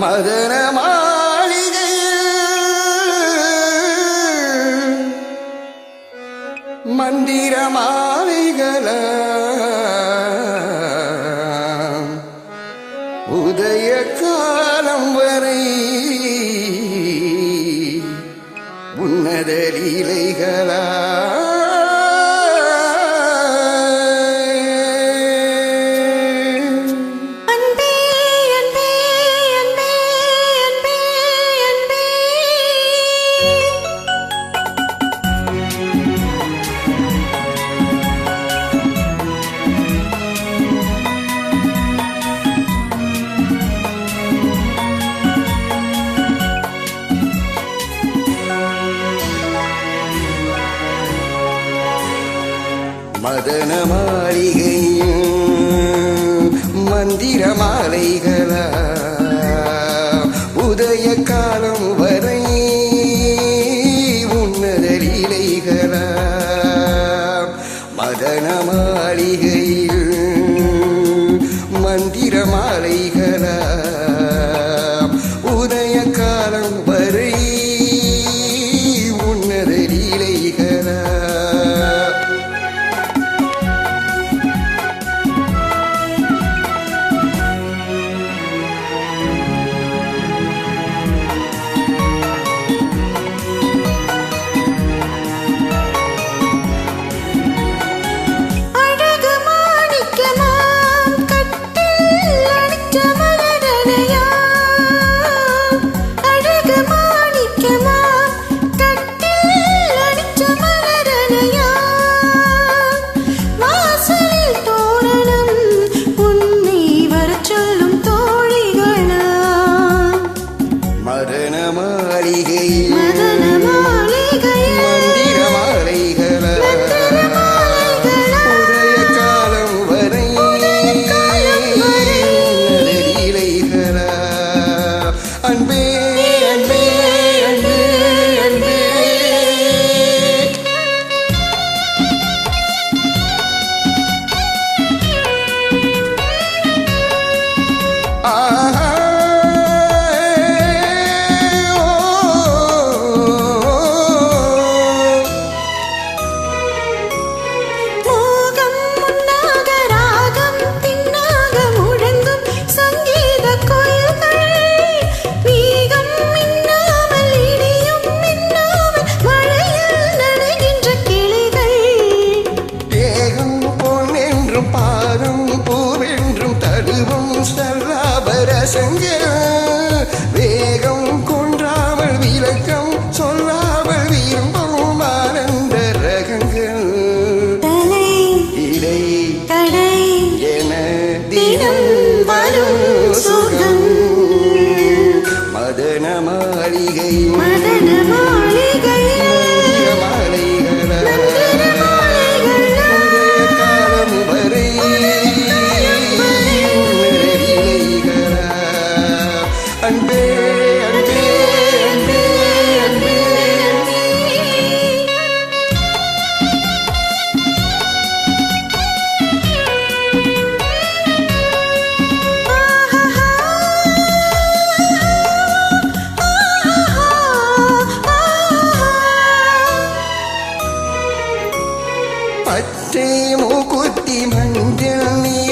மதன மாளிகையில் மந்திர மாளிகள உதய காலம் வரை உன்னத லீலைகளா. மதன மாளிகையும் மந்திர மாலைகளா உதய காலம் can be சல்லாபர சங்கரம் வேகம் கொன்றாமல் விளக்கம் சொல்லாமல் விரும்பவும் ஆனந்த ரகங்கள். இடை தடை என மதன மாளிகை ക്ഷേമുകുത്തി മഞ്ചിൽ നീ